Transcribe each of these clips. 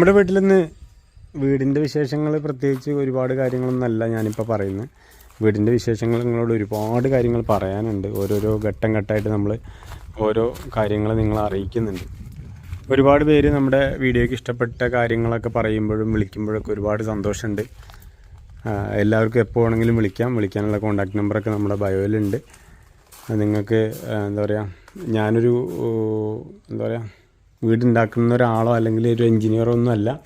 നമ്മുടെ വീട്ടിൽ നിന്ന് വീടിന്റെ വിശേഷങ്ങൾ പ്രത്യേകിച്ച് ഒരുപാട് കാര്യങ്ങളൊന്നുമല്ല ഞാനിപ്പോൾ പറയുന്നത് വീടിന്റെ വിശേഷങ്ങൾ നിങ്ങളോട് ഒരുപാട് കാര്യങ്ങൾ പറയാനുണ്ട്. ഓരോരോ ഘട്ടം ഘട്ടമായിട്ട് നമ്മൾ ഓരോ കാര്യങ്ങൾ നിങ്ങളെ അറിയിക്കുന്നുണ്ട്. ഒരുപാട് പേര് നമ്മുടെ വീഡിയോയ്ക്ക് ഇഷ്ടപ്പെട്ട കാര്യങ്ങളൊക്കെ പറയുമ്പോഴും വിളിക്കുമ്പോഴൊക്കെ ഒരുപാട് സന്തോഷമുണ്ട്. എല്ലാവർക്കും എപ്പോൾ വേണമെങ്കിലും വിളിക്കാം. വിളിക്കാനുള്ള കോൺടാക്ട് നമ്പറൊക്കെ നമ്മുടെ ബയോയിലുണ്ട്. നിങ്ങൾക്ക് എന്താ പറയുക ഞാനൊരു എന്താ പറയുക വീടുണ്ടാക്കുന്ന ഒരാളോ അല്ലെങ്കിൽ ഒരു എൻജിനീയറോ ഒന്നും അല്ല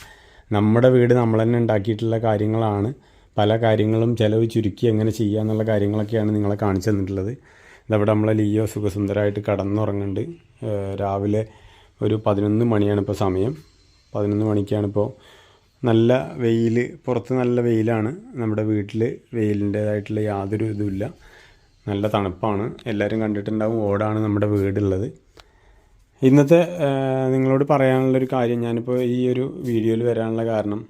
നമ്മുടെ വീട് നമ്മൾ തന്നെ ഉണ്ടാക്കിയിട്ടുള്ള കാര്യങ്ങളാണ്. പല കാര്യങ്ങളും ചിലവ് ചുരുക്കി എങ്ങനെ ചെയ്യുക എന്നുള്ള കാര്യങ്ങളൊക്കെയാണ് നിങ്ങളെ കാണിച്ചു തന്നിട്ടുള്ളത്. ഇതവിടെ നമ്മളെ ലിയോ സുഖസുന്ദരമായിട്ട് കടന്നുറങ്ങുന്നുണ്ട്. രാവിലെ ഒരു പതിനൊന്ന് മണിയാണ് ഇപ്പോൾ സമയം. പതിനൊന്ന് മണിക്കാണിപ്പോൾ നല്ല വെയിൽ പുറത്ത് നല്ല വെയിലാണ്. നമ്മുടെ വീട്ടിൽ വെയിലിന്റേതായിട്ടുള്ള യാതൊരു ഇതുമില്ല. നല്ല തണുപ്പാണ്. എല്ലാവരും കണ്ടിട്ടുണ്ടാവും ഓടാണ് നമ്മുടെ വീടുള്ളത്. ഇന്നത്തെ നിങ്ങളോട് പറയാനുള്ളൊരു കാര്യം ഞാനിപ്പോൾ ഈ ഒരു വീഡിയോയിൽ വരാനുള്ള കാരണം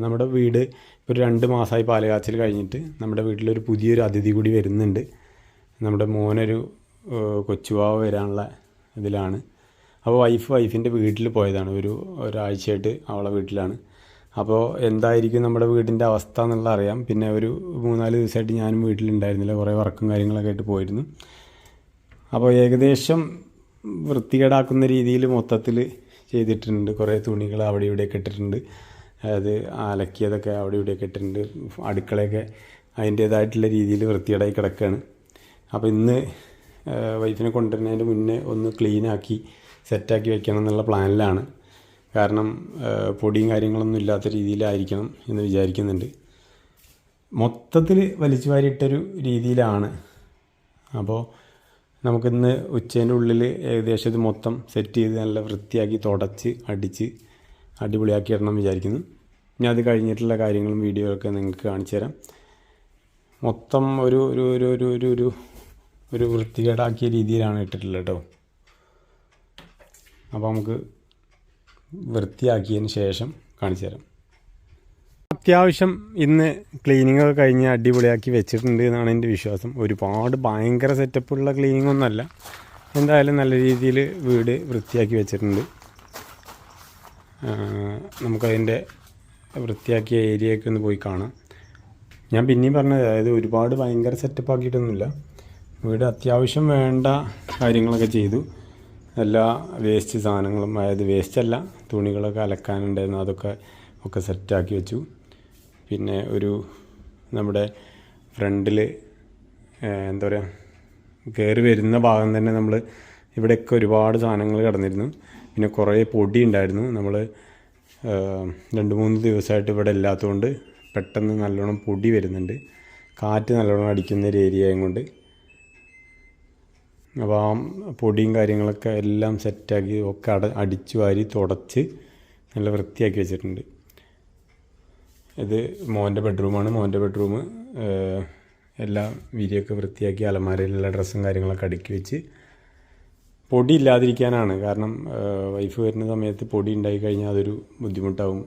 നമ്മുടെ വീട് ഒരു രണ്ട് മാസമായി പാലകാച്ചിൽ കഴിഞ്ഞിട്ട് നമ്മുടെ വീട്ടിലൊരു പുതിയൊരു അതിഥി കൂടി വരുന്നുണ്ട്. നമ്മുടെ മോനൊരു കൊച്ചുവാവ വരാനുള്ള ഇതിലാണ്. അപ്പോൾ വൈഫ് വൈഫിന്റെ വീട്ടിൽ പോയതാണ്. ഒരു ഒരാഴ്ചയായിട്ട് അവളെ വീട്ടിലാണ്. അപ്പോൾ എന്തായിരിക്കും നമ്മുടെ വീടിന്റെ അവസ്ഥ എന്നുള്ളത് അറിയാം. പിന്നെ ഒരു മൂന്നാൽ ദിവസമായിട്ട് ഞാനും വീട്ടിലുണ്ടായിരുന്നില്ല. കുറേ വർക്കും കാര്യങ്ങളൊക്കെ ആയിട്ട് പോയിരുന്നു. അപ്പോൾ ഏകദേശം വൃത്തികേടാക്കുന്ന രീതിയിൽ മൊത്തത്തിൽ ചെയ്തിട്ടുണ്ട്. കുറേ തുണികൾ അവിടെ ഇവിടെയൊക്കെ ഇട്ടിട്ടുണ്ട്. അതായത് അലക്കിയതൊക്കെ അവിടെ ഇവിടെയൊക്കെ ഇട്ടിട്ടുണ്ട്. അടുക്കളയൊക്കെ അതിന്റേതായിട്ടുള്ള രീതിയിൽ വൃത്തികേടായി കിടക്കുകയാണ് അപ്പോൾ ഇന്ന് വൈഫിനെ കൊണ്ടുവരുന്നതിന് മുന്നേ ഒന്ന് ക്ലീനാക്കി സെറ്റാക്കി വെക്കണം എന്നുള്ള പ്ലാനിലാണ്. കാരണം പൊടിയും കാര്യങ്ങളൊന്നും ഇല്ലാത്ത രീതിയിലായിരിക്കണം എന്ന് വിചാരിക്കുന്നുണ്ട്. മൊത്തത്തിൽ വലിച്ചു വാരിയിട്ടൊരു രീതിയിലാണ്. അപ്പോൾ നമുക്കിന്ന് ഉച്ചേന്റെ ഉള്ളിൽ ഏകദേശം ഇത് മൊത്തം സെറ്റ് ചെയ്ത് നല്ല വൃത്തിയാക്കി തുടച്ച് അടിച്ച് അടിപൊളിയാക്കി ഇടണം വിചാരിക്കുന്നു. ഞാൻ അത് കഴിഞ്ഞിട്ടുള്ള കാര്യങ്ങളും വീഡിയോ ഒക്കെ നിങ്ങൾക്ക് കാണിച്ചു തരാം. മൊത്തം ഒരു ഒരു ഒരു ഒരു ഒരു ഒരു ഒരു വൃത്തികേടാക്കിയ രീതിയിലാണ് ഇട്ടിട്ടുള്ളത് കേട്ടോ. അപ്പോൾ നമുക്ക് വൃത്തിയാക്കിയതിന് ശേഷം കാണിച്ചു തരാം. അത്യാവശ്യം ഇന്ന് ക്ലീനിങ് ഒക്കെ കഴിഞ്ഞ് അടിപൊളിയാക്കി വെച്ചിട്ടുണ്ട് എന്നാണ് എന്റെ വിശ്വാസം. ഒരുപാട് ഭയങ്കര സെറ്റപ്പുള്ള ക്ലീനിങ് ഒന്നല്ല എന്തായാലും നല്ല രീതിയിൽ വീട് വൃത്തിയാക്കി വെച്ചിട്ടുണ്ട്. നമുക്കതിന്റെ വൃത്തിയാക്കിയ ഏരിയയൊക്കെ ഒന്ന് പോയി കാണാം. ഞാൻ പിന്നെയും പറഞ്ഞത് അതായത് ഒരുപാട് ഭയങ്കര സെറ്റപ്പ് ആക്കിയിട്ടൊന്നുമില്ല. വീട് അത്യാവശ്യം വേണ്ട കാര്യങ്ങളൊക്കെ ചെയ്തു. എല്ലാ വേസ്റ്റ് സാധനങ്ങളും അതായത് വേസ്റ്റ് അല്ല തുണികളൊക്കെ അലക്കാനുണ്ടായിരുന്നു അതൊക്കെ ഒക്കെ സെറ്റാക്കി വെച്ചു. പിന്നെ ഒരു നമ്മുടെ ഫ്രണ്ടിൽ എന്താ പറയുക കയറി വരുന്ന ഭാഗം തന്നെ നമ്മൾ ഇവിടെയൊക്കെ ഒരുപാട് സാധനങ്ങൾ കടന്നിരുന്നു. പിന്നെ കുറേ പൊടി ഉണ്ടായിരുന്നു. നമ്മൾ രണ്ട് മൂന്ന് ദിവസമായിട്ട് ഇവിടെ ഇല്ലാത്തതുകൊണ്ട് പെട്ടെന്ന് നല്ലോണം പൊടി വരുന്നുണ്ട്. കാറ്റ് നല്ലോണം അടിക്കുന്ന ഒരു ഏരിയ കൊണ്ട് അപ്പോൾ ആ പൊടിയും കാര്യങ്ങളൊക്കെ എല്ലാം സെറ്റാക്കി ഒക്കെ അട അടിച്ചു വാരി തുടച്ച് നല്ല വൃത്തിയാക്കി വെച്ചിട്ടുണ്ട്. ഇത് മോന്റെ ബെഡ്റൂമാണ്. മോന്റെ ബെഡ്റൂം എല്ലാം വിരിയൊക്കെ വൃത്തിയാക്കി അലമാരയിലുള്ള ഡ്രസ്സും കാര്യങ്ങളൊക്കെ അടുക്കി വെച്ച് പൊടി ഇല്ലാതിരിക്കാനാണ്. കാരണം വൈഫ് വരുന്ന സമയത്ത് പൊടി ഉണ്ടായി കഴിഞ്ഞാൽ അതൊരു ബുദ്ധിമുട്ടാവും.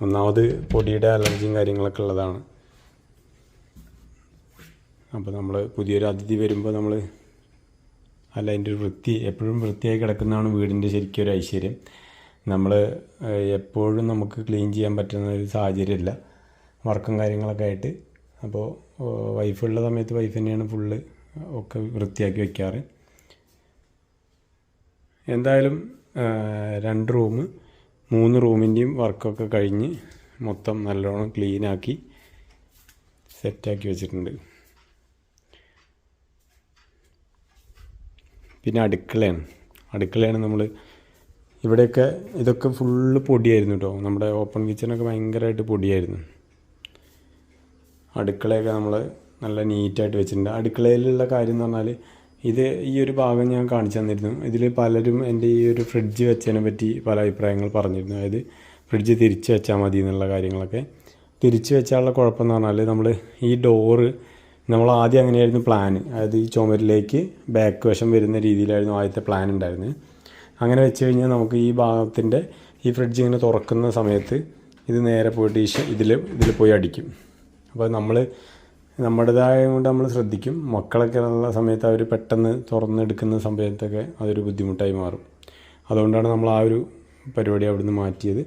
ഒന്നാമത് പൊടിയുടെ അലർജിയും കാര്യങ്ങളൊക്കെ ഉള്ളതാണ്. അപ്പോൾ നമ്മൾ പുതിയൊരു അതിഥി വരുമ്പോൾ നമ്മൾ അല്ല അതിന്റെ ഒരു വൃത്തി എപ്പോഴും വൃത്തിയായി കിടക്കുന്നതാണ് വീടിന്റെ ശരിക്കും ഒരു ഐശ്വര്യം. നമ്മൾ എപ്പോഴും നമുക്ക് ക്ലീൻ ചെയ്യാൻ പറ്റുന്ന ഒരു സാഹചര്യമില്ല. വർക്കും കാര്യങ്ങളൊക്കെ ആയിട്ട്. അപ്പോൾ വൈഫുള്ള സമയത്ത് വൈഫ് തന്നെയാണ് ഫുള്ള് ഒക്കെ വൃത്തിയാക്കി വയ്ക്കാറ് എന്തായാലും രണ്ട് റൂം മൂന്ന് റൂമിന്റെയും വർക്കൊക്കെ കഴിഞ്ഞ് മൊത്തം നല്ലോണം ക്ലീനാക്കി സെറ്റാക്കി വെച്ചിട്ടുണ്ട്. പിന്നെ അടുക്കളയാണ്. അടുക്കളയാണ് നമ്മൾ ഇവിടെയൊക്കെ ഇതൊക്കെ ഫുള്ള് പൊടിയായിരുന്നു കേട്ടോ നമ്മുടെ ഓപ്പൺ കിച്ചണൊക്കെ ഭയങ്കരമായിട്ട് പൊടിയായിരുന്നു. അടുക്കളയൊക്കെ നമ്മൾ നല്ല നീറ്റായിട്ട് വെച്ചിട്ടുണ്ട്. അടുക്കളയിലുള്ള കാര്യം എന്ന് പറഞ്ഞാൽ ഇത് ഈ ഒരു ഭാഗം ഞാൻ കാണിച്ചു തന്നിരുന്നു. ഇതിൽ പലരും എന്റെ ഈ ഒരു ഫ്രിഡ്ജ് വെച്ചതിനെ പറ്റി പല അഭിപ്രായങ്ങൾ പറഞ്ഞിരുന്നു. അതായത് ഫ്രിഡ്ജ് തിരിച്ച് വെച്ചാൽ മതി എന്നുള്ള കാര്യങ്ങളൊക്കെ. തിരിച്ച് വെച്ചാലുള്ള കുഴപ്പമെന്ന് പറഞ്ഞാൽ നമ്മൾ ഈ ഡോറ് നമ്മൾ ആദ്യം അങ്ങനെയായിരുന്നു പ്ലാൻ അതായത് ഈ ചുമരിലേക്ക് ബാക്ക് വശം വരുന്ന രീതിയിലായിരുന്നു ആദ്യത്തെ പ്ലാൻ ഉണ്ടായിരുന്നത്. അങ്ങനെ വെച്ച് കഴിഞ്ഞാൽ നമുക്ക് ഈ ഭാഗത്തിന്റെ ഈ ഫ്രിഡ്ജ് ഇങ്ങനെ തുറക്കുന്ന സമയത്ത് ഇത് നേരെ പോയിട്ട് ഈ ഇതിൽ ഇതിൽ പോയി അടിക്കും. അപ്പോൾ നമ്മൾ നമ്മുടേതായ കൊണ്ട് നമ്മൾ ശ്രദ്ധിക്കും. മക്കളൊക്കെ ഉള്ള സമയത്ത് അവർ പെട്ടെന്ന് തുറന്നെടുക്കുന്ന സമയത്തൊക്കെ അതൊരു ബുദ്ധിമുട്ടായി മാറും. അതുകൊണ്ടാണ് നമ്മൾ ആ ഒരു പരിപാടി അവിടുന്ന് മാറ്റിയത്.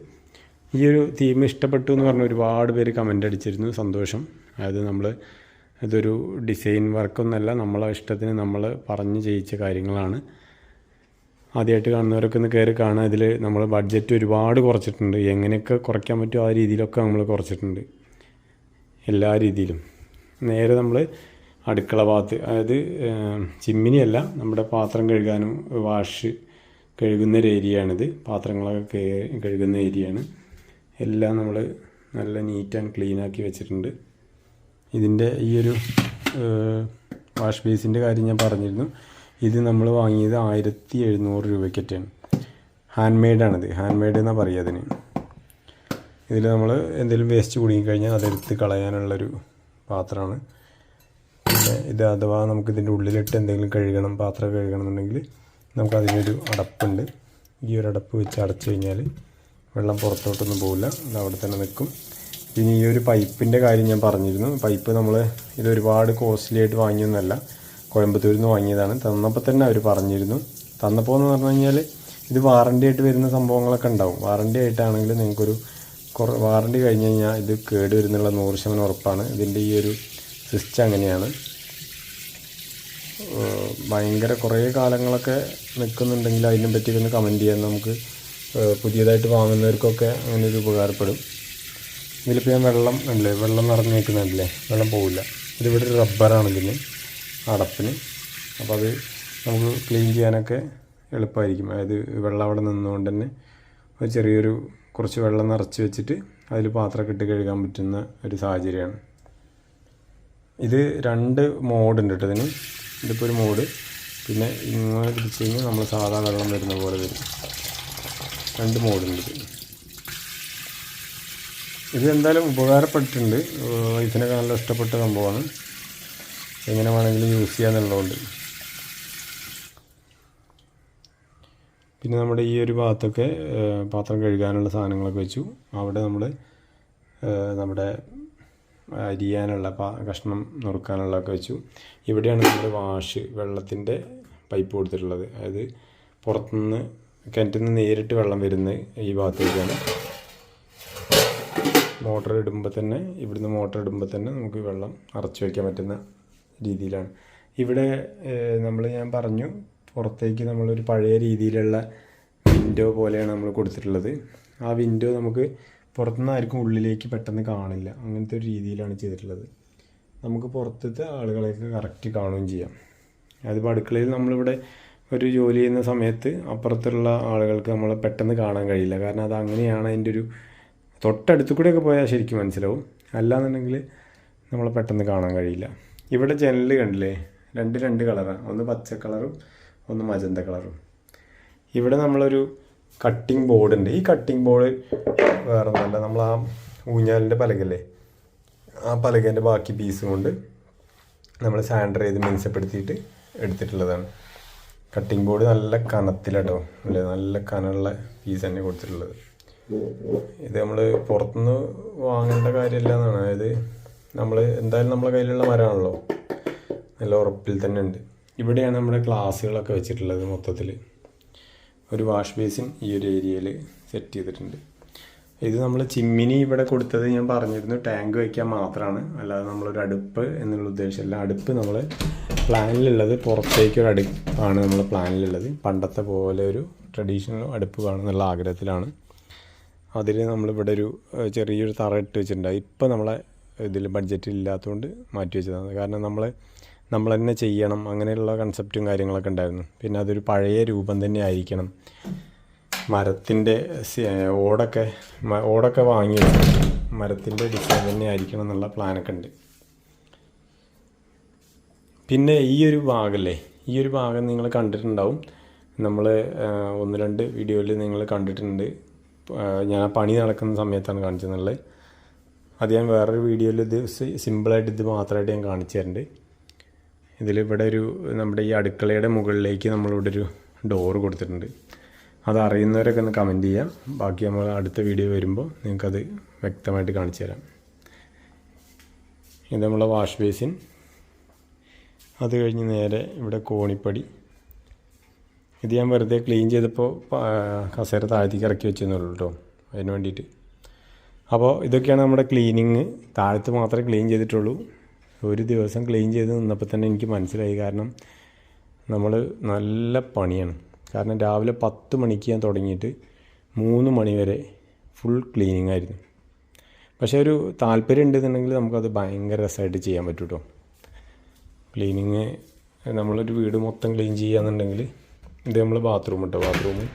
ഈ ഒരു തീം ഇഷ്ടപ്പെട്ടു എന്ന് പറഞ്ഞ ഒരുപാട് പേര് കമന്റ് അടിച്ചിരുന്നു. സന്തോഷം. അതായത് നമ്മൾ ഇതൊരു ഡിസൈൻ വർക്കൊന്നല്ല നമ്മളെ ഇഷ്ടത്തിന് നമ്മൾ പറഞ്ഞ് ചെയ്യിച്ച കാര്യങ്ങളാണ്. ആദ്യമായിട്ട് കാണുന്നവരൊക്കെ ഒന്ന് കയറി കാണാൻ ഇതിൽ നമ്മൾ ബഡ്ജറ്റ് ഒരുപാട് കുറച്ചിട്ടുണ്ട്. എങ്ങനെയൊക്കെ കുറയ്ക്കാൻ പറ്റുമോ ആ രീതിയിലൊക്കെ നമ്മൾ കുറച്ചിട്ടുണ്ട്. എല്ലാ രീതിയിലും. നേരെ നമ്മൾ അടുക്കള ഭാഗത്ത് അതായത് ചിമ്മിനിയല്ല നമ്മുടെ പാത്രം കഴുകാനും വാഷ് കഴുകുന്ന ഒരു ഏരിയയാണിത്. പാത്രങ്ങളൊക്കെ കഴുകുന്ന ഏരിയയാണ്. എല്ലാം നമ്മൾ നല്ല നീറ്റ് ആൻഡ് ക്ലീൻ ആക്കി വെച്ചിട്ടുണ്ട്. ഇതിന്റെ ഈ ഒരു വാഷ് ബേസിന്റെ കാര്യം ഞാൻ പറഞ്ഞിരുന്നു. ഇത് നമ്മൾ വാങ്ങിയത് ആയിരത്തി എഴുന്നൂറ് രൂപയ്ക്കൊക്കെയാണ് ഹാൻഡ് മെയ്ഡാണിത് ഹാൻഡ് മെയ്ഡ് എന്നാണ് പറയുക അതിന്. ഇതിൽ നമ്മൾ എന്തെങ്കിലും വേസ്റ്റ് കുടുങ്ങിക്കഴിഞ്ഞാൽ അതെടുത്ത് കളയാനുള്ളൊരു പാത്രമാണ്. പിന്നെ ഇത് അഥവാ നമുക്ക് ഇതിന്റെ ഉള്ളിലിട്ട് എന്തെങ്കിലും കഴുകണം പാത്രം കഴുകണം എന്നുണ്ടെങ്കിൽ നമുക്ക് അതിനൊരു അടപ്പുണ്ട്. ഈ ഒരു അടപ്പ് വെച്ച് അടച്ചു കഴിഞ്ഞാൽ വെള്ളം പുറത്തോട്ടൊന്നും പോകില്ല അത് അവിടെ തന്നെ നിൽക്കും. പിന്നെ ഈ ഒരു പൈപ്പിന്റെ കാര്യം ഞാൻ പറഞ്ഞിരുന്നു. പൈപ്പ് നമ്മൾ ഇത് ഒരുപാട് കോസ്റ്റ്ലി ആയിട്ട് വാങ്ങിയൊന്നുമല്ല കോയമ്പത്തൂരിൽ നിന്ന് വാങ്ങിയതാണ്. തന്നപ്പോൾ തന്നെ അവർ പറഞ്ഞിരുന്നു. തന്നപ്പോൾ എന്ന് പറഞ്ഞു കഴിഞ്ഞാൽ ഇത് വാറണ്ടി ആയിട്ട് വരുന്ന സംഭവങ്ങളൊക്കെ ഉണ്ടാവും. വാറണ്ടി ആയിട്ടാണെങ്കിൽ നിങ്ങൾക്കൊരു കുറ വാറണ്ടി കഴിഞ്ഞ് കഴിഞ്ഞാൽ ഇത് കേട് വരുന്നുള്ള നൂറ് ശതമാനം ഉറപ്പാണ്. ഇതിന്റെ ഈ ഒരു സിസ്റ്റം അങ്ങനെയാണ്. ഭയങ്കര കുറേ കാലങ്ങളൊക്കെ നിൽക്കുന്നുണ്ടെങ്കിൽ അതിനെ പറ്റി ഒന്ന് കമന്റ് ചെയ്യാൻ നമുക്ക് പുതിയതായിട്ട് വാങ്ങുന്നവർക്കൊക്കെ അങ്ങനെ ഒരു ഉപകാരപ്പെടും. ഇതിലിപ്പോൾ ഞാൻ വെള്ളം ഉണ്ടല്ലേ? വെള്ളം നിറഞ്ഞു നിൽക്കുന്നുണ്ടല്ലേ വെള്ളം പോവില്ല. ഇതിവിടെ ഒരു റബ്ബറാണ് ഇതിന് അടപ്പിന്. അപ്പോൾ അത് നമുക്ക് ക്ലീൻ ചെയ്യാനൊക്കെ എളുപ്പമായിരിക്കും അതായത് വെള്ളം അവിടെ നിന്നുകൊണ്ട് തന്നെ ഒരു ചെറിയൊരു കുറച്ച് വെള്ളം നിറച്ച് വെച്ചിട്ട് അതിൽ പാത്രമൊക്കെ ഇട്ട് കഴുകാൻ പറ്റുന്ന ഒരു സാഹചര്യമാണ്. ഇത് രണ്ട് മോഡുണ്ട് കേട്ടോ ഇതിന്. ഇതിപ്പോൾ ഒരു മോഡ്. പിന്നെ ഇങ്ങനെ പിടിച്ച് കഴിഞ്ഞാൽ നമ്മൾ സാധാ വെള്ളം വരുന്ന പോലെ വരും. രണ്ട് മോഡുണ്ട് ഇത്. ഇത് എന്തായാലും ഉപകാരപ്പെട്ടിട്ടുണ്ട്. വൈഫിനൊക്കെ നല്ല ഇഷ്ടപ്പെട്ട സംഭവമാണ്. എങ്ങനെ വേണമെങ്കിലും യൂസ് ചെയ്യാമെന്നുള്ളതുകൊണ്ട് പിന്നെ നമ്മുടെ ഈ ഒരു ഭാഗത്തൊക്കെ പാത്രം കഴുകാനുള്ള സാധനങ്ങളൊക്കെ വെച്ചു. അവിടെ നമ്മൾ നമ്മുടെ അരിയാനുള്ള പാ കഷ്ണം നുറുക്കാനുള്ളതൊക്കെ വെച്ചു. ഇവിടെയാണ് നമ്മൾ വാഷ് വെള്ളത്തിന്റെ പൈപ്പ് കൊടുത്തിട്ടുള്ളത്. അതായത് പുറത്തുനിന്ന് കിണറ്റിൽ നിന്ന് നേരിട്ട് വെള്ളം വരുന്ന ഈ ഭാഗത്തേക്കാണ്. മോട്ടർ ഇടുമ്പോൾ തന്നെ ഇവിടുന്ന് മോട്ടർ ഇടുമ്പോൾ തന്നെ നമുക്ക് വെള്ളം അറച്ചു വയ്ക്കാൻ പറ്റുന്ന രീതിയിലാണ്. ഇവിടെ നമ്മൾ ഞാൻ പറഞ്ഞു പുറത്തേക്ക് നമ്മളൊരു പഴയ രീതിയിലുള്ള വിൻഡോ പോലെയാണ് നമ്മൾ കൊടുത്തിട്ടുള്ളത്. ആ വിൻഡോ നമുക്ക് പുറത്തുനിന്ന് ആർക്കും ഉള്ളിലേക്ക് പെട്ടെന്ന് കാണില്ല. അങ്ങനത്തെ ഒരു രീതിയിലാണ് ചെയ്തിട്ടുള്ളത്. നമുക്ക് പുറത്തത്തെ ആളുകളെയൊക്കെ കറക്റ്റ് കാണുകയും ചെയ്യാം. അതിപ്പോൾ അടുക്കളയിൽ നമ്മളിവിടെ ഒരു ജോലി ചെയ്യുന്ന സമയത്ത് അപ്പുറത്തുള്ള ആളുകൾക്ക് നമ്മൾ പെട്ടെന്ന് കാണാൻ കഴിയില്ല. കാരണം അത് അങ്ങനെയാണ് അതിന്റെ ഒരു തൊട്ടടുത്ത് കൂടെയൊക്കെ പോയാൽ ശരിക്കും മനസ്സിലാവും. അല്ലാന്നുണ്ടെങ്കിൽ നമ്മളെ പെട്ടെന്ന് കാണാൻ കഴിയില്ല. ഇവിടെ ജനൽ കണ്ടില്ലേ? രണ്ട് രണ്ട് കളറാണ് ഒന്ന് പച്ച കളറും ഒന്ന് മജന്ത കളറും. ഇവിടെ നമ്മളൊരു കട്ടിംഗ് ബോർഡ് ഉണ്ട്. ഈ കട്ടിംഗ് ബോർഡ് വേറെ ഒന്നല്ല നമ്മൾ ആ ഊഞ്ഞാലിന്റെ പലകല്ലേ? ആ പലകേന്റെ ബാക്കി പീസ് കൊണ്ട് നമ്മൾ സാൻഡർ ചെയ്ത് മിനുസപ്പെടുത്തിയിട്ട് എടുത്തിട്ടുള്ളതാണ്. കട്ടിംഗ് ബോർഡ് നല്ല കനത്തിലാട്ടോ. അല്ലേ? നല്ല കനമുള്ള പീസ് തന്നെ കൊടുത്തിട്ടുള്ളത്. ഇത് നമ്മൾ പുറത്തുനിന്ന് വാങ്ങേണ്ട കാര്യമില്ല എന്നാണ്. അതായത് നമ്മൾ എന്തായാലും നമ്മളെ കയ്യിലുള്ള മരമാണല്ലോ. നല്ല ഉറപ്പിൽ തന്നെ ഉണ്ട്. ഇവിടെയാണ് നമ്മുടെ ഗ്ലാസ്സുകളൊക്കെ വെച്ചിട്ടുള്ളത് മൊത്തത്തിൽ ഒരു വാഷ് ബേസിൻ ഈ ഒരു ഏരിയയിൽ സെറ്റ് ചെയ്തിട്ടുണ്ട്. ഇത് നമ്മൾ ചിമ്മിനി ഇവിടെ കൊടുത്തത് ഞാൻ പറഞ്ഞിരുന്നു ടാങ്ക് വയ്ക്കാൻ മാത്രമാണ് അല്ലാതെ നമ്മളൊരു അടുപ്പ് എന്നുള്ള ഉദ്ദേശമല്ല. അടുപ്പ് നമ്മൾ പ്ലാനിലുള്ളത് പുറത്തേക്കൊരു അടുപ്പാണ് നമ്മൾ പ്ലാനിലുള്ളത്. പണ്ടത്തെ പോലെ ഒരു ട്രഡീഷണൽ അടുപ്പ് വേണമെന്നുള്ള ആഗ്രഹത്തിലാണ്. അതിൽ നമ്മളിവിടെ ഒരു ചെറിയൊരു തറ ഇട്ട് വെച്ചിട്ടുണ്ട്. ഇപ്പം നമ്മളെ ഇതിൽ ബഡ്ജറ്റ് ഇല്ലാത്തതുകൊണ്ട് മാറ്റി വെച്ചതാണ്. കാരണം നമ്മൾ നമ്മൾ തന്നെ ചെയ്യണം അങ്ങനെയുള്ള കൺസെപ്റ്റും കാര്യങ്ങളൊക്കെ ഉണ്ടായിരുന്നു. പിന്നെ അതൊരു പഴയ രൂപം തന്നെ ആയിരിക്കണം. മരത്തിന്റെ ഓടൊക്കെ ഓടൊക്കെ വാങ്ങി മരത്തിന്റെ ഡിസൈൻ തന്നെ ആയിരിക്കണം എന്നുള്ള പ്ലാനൊക്കെ ഉണ്ട്. പിന്നെ ഈ ഒരു ഭാഗമല്ലേ ഈ ഒരു ഭാഗം നിങ്ങൾ കണ്ടിട്ടുണ്ടാവും. നമ്മൾ ഒന്ന് രണ്ട് വീഡിയോയിൽ നിങ്ങൾ കണ്ടിട്ടുണ്ട്. ഞാൻ പണി നടക്കുന്ന സമയത്താണ് കാണിച്ചെന്നുള്ളത് അത് ഞാൻ വേറൊരു വീഡിയോയിൽ ഇത് സിമ്പിളായിട്ട് ഇത് മാത്രമായിട്ട് ഞാൻ കാണിച്ചു തരുന്നുണ്ട് ഇതിലിവിടെ ഒരു നമ്മുടെ ഈ അടുക്കളയുടെ മുകളിലേക്ക് നമ്മളിവിടെ ഒരു ഡോറ് കൊടുത്തിട്ടുണ്ട്. അത് അറിയുന്നവരൊക്കെ ഒന്ന് കമന്റ് ചെയ്യാം. ബാക്കി നമ്മൾ അടുത്ത വീഡിയോ വരുമ്പോൾ നിങ്ങൾക്കത് വ്യക്തമായിട്ട് കാണിച്ചു തരാം. ഇത് നമ്മളെ വാഷ് ബേസിൻ അത് കഴിഞ്ഞ് നേരെ ഇവിടെ കോണിപ്പടി. ഇത് ഞാൻ വെറുതെ ക്ലീൻ ചെയ്തപ്പോൾ കസേര താഴത്തേക്ക് ഇറക്കി വെച്ചെന്നുള്ളൂ കേട്ടോ. അതിന് വേണ്ടിയിട്ട്. അപ്പോൾ ഇതൊക്കെയാണ് നമ്മുടെ ക്ലീനിങ്. താഴത്ത് മാത്രമേ ക്ലീൻ ചെയ്തിട്ടുള്ളൂ. ഒരു ദിവസം ക്ലീൻ ചെയ്ത് നിന്നപ്പോൾ തന്നെ എനിക്ക് മനസ്സിലായി. കാരണം നമ്മൾ നല്ല പണിയാണ്. കാരണം രാവിലെ പത്ത് മണിക്ക് ഞാൻ തുടങ്ങിയിട്ട് മൂന്ന് മണി വരെ ഫുൾ ക്ലീനിങ് ആയിരുന്നു. പക്ഷേ ഒരു താല്പര്യം ഉണ്ടെന്നുണ്ടെങ്കിൽ നമുക്കത് ഭയങ്കര രസമായിട്ട് ചെയ്യാൻ പറ്റും കേട്ടോ ക്ലീനിങ് നമ്മളൊരു വീട് മൊത്തം ക്ലീൻ ചെയ്യുകയെന്നുണ്ടെങ്കിൽ ഇത് നമ്മൾ ബാത്റൂം കേട്ടോ ബാത്റൂം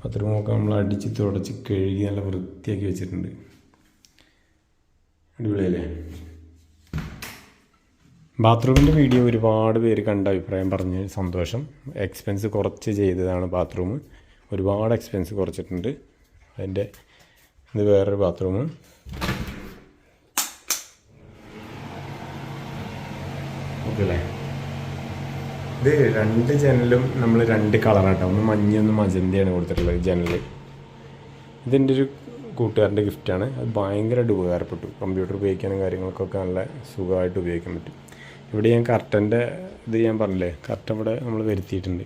ബാത്റൂമൊക്കെ നമ്മൾ അടിച്ച് തുടച്ച് കഴുകി നല്ല വൃത്തിയാക്കി വെച്ചിട്ടുണ്ട്. അടിപൊളിയല്ലേ? ബാത്റൂമിന്റെ വീഡിയോ ഒരുപാട് പേര് കണ്ട അഭിപ്രായം പറഞ്ഞ് സന്തോഷം. എക്സ്പെൻസ് കുറച്ച് ചെയ്തതാണ് ബാത്റൂം. ഒരുപാട് എക്സ്പെൻസ് കുറച്ചിട്ടുണ്ട്. അതിന്റെ ഇത് വേറൊരു ബാത്റൂം. ഓക്കെ ഇത് രണ്ട് ജനലും നമ്മൾ രണ്ട് കളറാട്ടോ ഒന്ന് മഞ്ഞ ഒന്ന് മജന്തയാണ് കൊടുത്തിട്ടുള്ളത് ജനൽ ഇതിന്റെ ഒരു കൂട്ടുകാരന്റെ ഗിഫ്റ്റാണ്. അത് ഭയങ്കരമായിട്ട് ഉപകാരപ്പെട്ടു. കമ്പ്യൂട്ടർ ഉപയോഗിക്കാനും കാര്യങ്ങൾക്കൊക്കെ നല്ല സുഖമായിട്ട് ഉപയോഗിക്കാൻ പറ്റും. ഇവിടെ ഞാൻ കർട്ടന്റെ ഇത് ഞാൻ പറഞ്ഞില്ലേ കർട്ടൻ ഇവിടെ നമ്മൾ വരുത്തിയിട്ടുണ്ട്.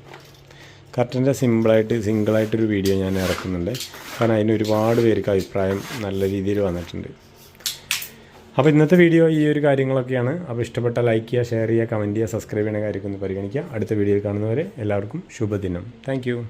കർട്ടന്റെ സിമ്പിളായിട്ട് സിംഗിളായിട്ടൊരു വീഡിയോ ഞാൻ ഇറക്കുന്നുണ്ട്. കാരണം അതിന് ഒരുപാട് പേർക്ക് അഭിപ്രായം നല്ല രീതിയിൽ വന്നിട്ടുണ്ട്. അപ്പോൾ ഇന്നത്തെ വീഡിയോ ഈ ഒരു കാര്യങ്ങളൊക്കെയാണ്. അപ്പോൾ ഇഷ്ടപ്പെട്ട ലൈക്ക് ചെയ്യുക ഷെയർ ചെയ്യുക കമന്റ് ചെയ്യുക സബ്സ്ക്രൈബ് ചെയ്യുന്ന കാര്യമൊക്കെ ഒന്ന് പരിഗണിക്കുക. അടുത്ത വീഡിയോയിൽ കാണുന്നവരെ എല്ലാവർക്കും ശുഭദിനം. താങ്ക്